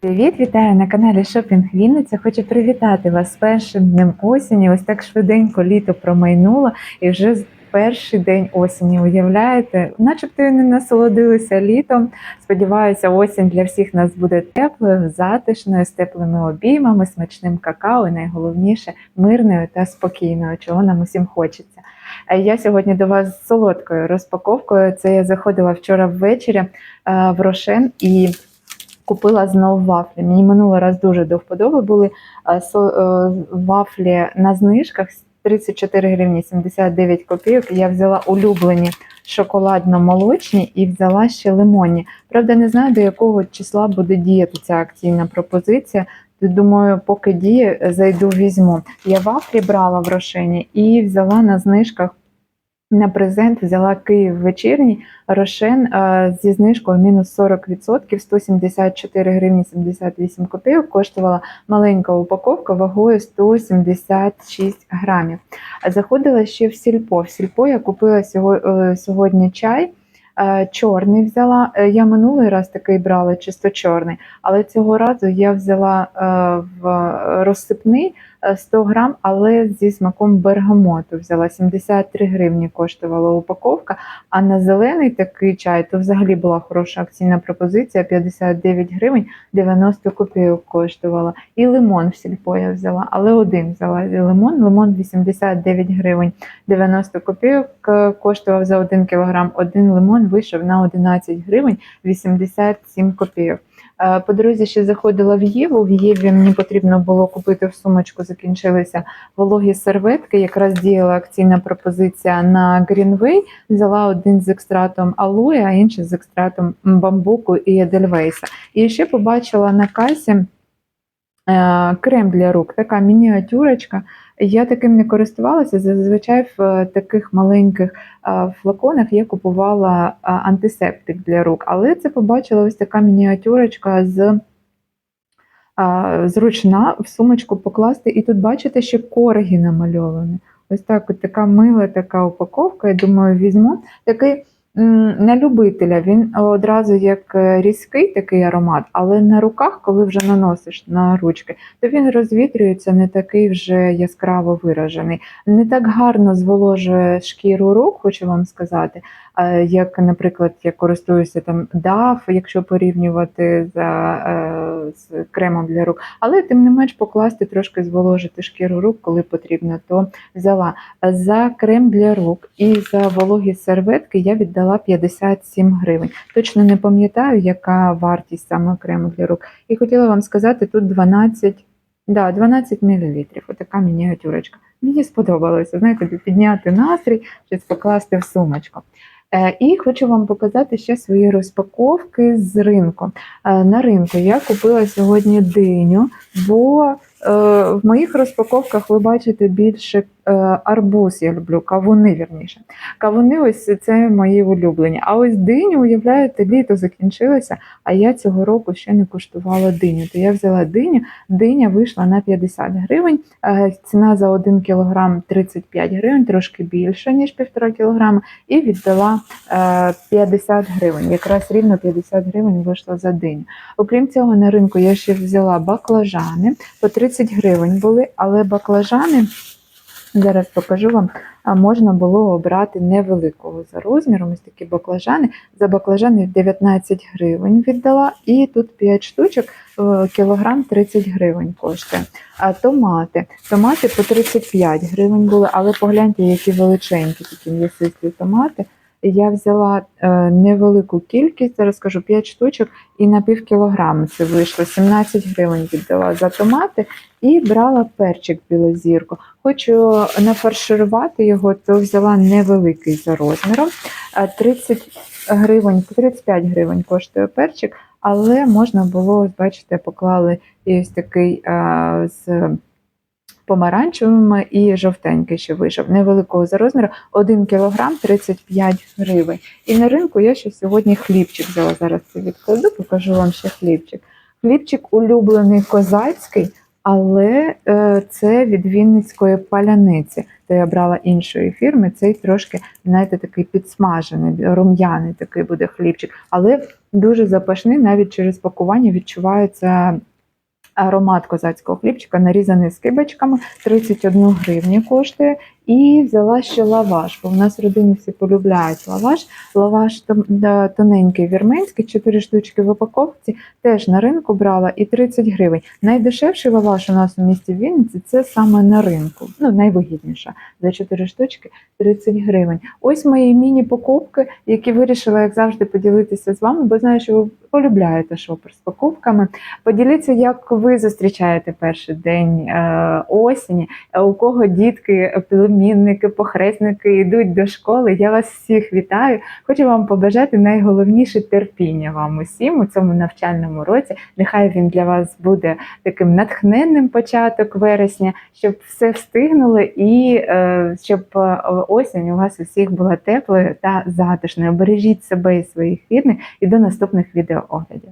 Привіт, вітаю на каналі Шопінг Вінниця. Хочу привітати вас з першим днем осені. Ось так швиденько літо промайнуло і вже перший день осені. Уявляєте, начебто і не насолодилися літом. Сподіваюся, осінь для всіх нас буде теплою, затишною, з теплими обіймами, смачним какао і найголовніше мирною та спокійною, чого нам усім хочеться. Е, Я сьогодні до вас з солодкою розпаковкою. Це я заходила вчора ввечері е, в Рошен і купила знову вафлі. Мені минулий раз дуже до вподоби були е, е, вафлі на знижках 34 гривні 79 копійок. Я взяла улюблені шоколадно-молочні і взяла ще лимонні. Правда, не знаю, до якого числа буде діяти ця акційна пропозиція. Думаю, поки діє, зайду візьму. Я вафлі брала в Рошені і взяла на знижках на презент взяла Київ вечірній Рошен е, зі знижкою мінус 40%, 174 гривні 78 копійок коштувала маленька упаковка вагою 176 грамів. Заходила ще в сільпо. В сільпо я купила е, сьогодні чай. е, Чорний взяла. Я минулий раз такий брала, чисто чорний, але цього разу я взяла в розсипний 100 грам, але зі смаком бергамоту взяла 73 гривні коштувала упаковка. А на зелений такий чай то взагалі була хороша акційна пропозиція 59 гривень 90 копійок коштувала. І лимон в сільпо я взяла, але один взяла лимон. Лимон 89 гривень 90 копійок е, коштував за 1 кілограм. Один лимон вийшов на 11 гривень 87 копійок. Е, По дорозі ще заходила в Єву. В Єві мені потрібно було купити в сумочку, закінчилися вологі серветки. Якраз діяла акційна пропозиція на Greenway. Взяла один з екстратом алоє, а інший з екстратом бамбуку і едельвейса. І ще побачила на касі крем для рук, така мініатюрочка. Я таким не користувалася. Зазвичай в е, таких маленьких е, флаконах я купувала е, антисептик для рук, але це побачила ось така мініатюрочка з зручна в сумочку покласти. І тут бачите, ще корги намальовані. Ось так, от така мила така упаковка. Я думаю, візьму. Такий на любителя. Він одразу як е, різкий такий аромат, але на руках, коли вже наносиш на ручки, то він розвітрюється не такий вже яскраво виражений. Не так гарно зволожує шкіру рук, хочу вам сказати. Е, Як, наприклад, я користуюся там DAF, якщо порівнювати за, е, з кремом для рук, але тим не менш покласти трошки зволожити шкіру рук, коли потрібно, то взяла. За крем для рук і за вологі серветки я віддала 57 гривень. Точно не пам'ятаю, яка вартість саме крему для рук. І хотіла вам сказати, тут 12, да, 12 мл. Отака мініатюрочка. Мені сподобалося, знаєте, підняти настрій, щось покласти в сумочку. Е, І хочу вам показати ще свої розпаковки з ринку. Е, На ринку я купила сьогодні диню, бо е, в моїх розпаковках ви бачите більше арбуз, я люблю, кавуни вірніше. Кавуни ось це мої улюблені. А ось диню, уявляєте, літо закінчилося, а я цього року ще не куштувала диню. То я взяла диню, диня вийшла на 50 гривень. Е, Ціна за 1 кілограм 35 гривень, трошки більше, ніж 1,5 кілограма, і віддала е, 50 гривень. Якраз рівно 50 гривень вийшло за диню. Окрім цього, на ринку я ще взяла баклажани по 30 гривень були, але баклажани. Зараз покажу вам, можна було обрати невеликого за розміром. Ось такі баклажани. За баклажани 19 гривень віддала, і тут 5 штучок, е, кілограм 30 гривень коштує. А томати. Томати по 35 гривень були, але погляньте, які величенькі такі м'ясисті томати. Я взяла е, невелику кількість, зараз кажу 5 штучок, і на пів кілограми це вийшло. 17 гривень віддала за томати і брала перчик білозірку. Хочу нафарширувати його, то взяла невеликий за розміром. Е, 30 гривень, 35 гривень коштує перчик, але можна було, бачите, поклали ось такий а, з помаранчевими і жовтенький ще вийшов. Невеликого за розміру 1 кг 35 гривень. І на ринку я ще сьогодні хлібчик взяла. Зараз це відкладу, покажу вам ще хлібчик. Хлібчик улюблений козацький, але е, це від Вінницької паляниці. то я брала іншої фірми. Цей трошки, знаєте, такий підсмажений, рум'яний такий буде хлібчик, але дуже запашний, навіть через пакування відчувається. Аромат козацького хлібчика нарізаний скибочками, 31 гривню коштує. І взяла ще лаваш, бо в нас в родині всі полюбляють лаваш. Лаваш тоненький вірменський, 4 штучки в упаковці, теж на ринку брала і 30 гривень. Найдешевший лаваш у нас у місті Вінниці це саме на ринку. Ну, найвигідніша. За 4 штучки 30 гривень. Ось мої міні-покупки, які вирішила, як завжди, поділитися з вами, бо знаю, що ви полюбляєте шопер з покупками. Поділіться, як ви зустрічаєте перший день е, осені, у кого дітки, племінники, похресники йдуть до школи. Я вас всіх вітаю. Хочу вам побажати найголовніше терпіння вам усім у цьому навчальному році. Нехай він для вас буде таким натхненним початок вересня, щоб все встигнули і е, щоб е, осінь у вас усіх була теплою та затишною. Бережіть себе і своїх рідних і до наступних відеооглядів.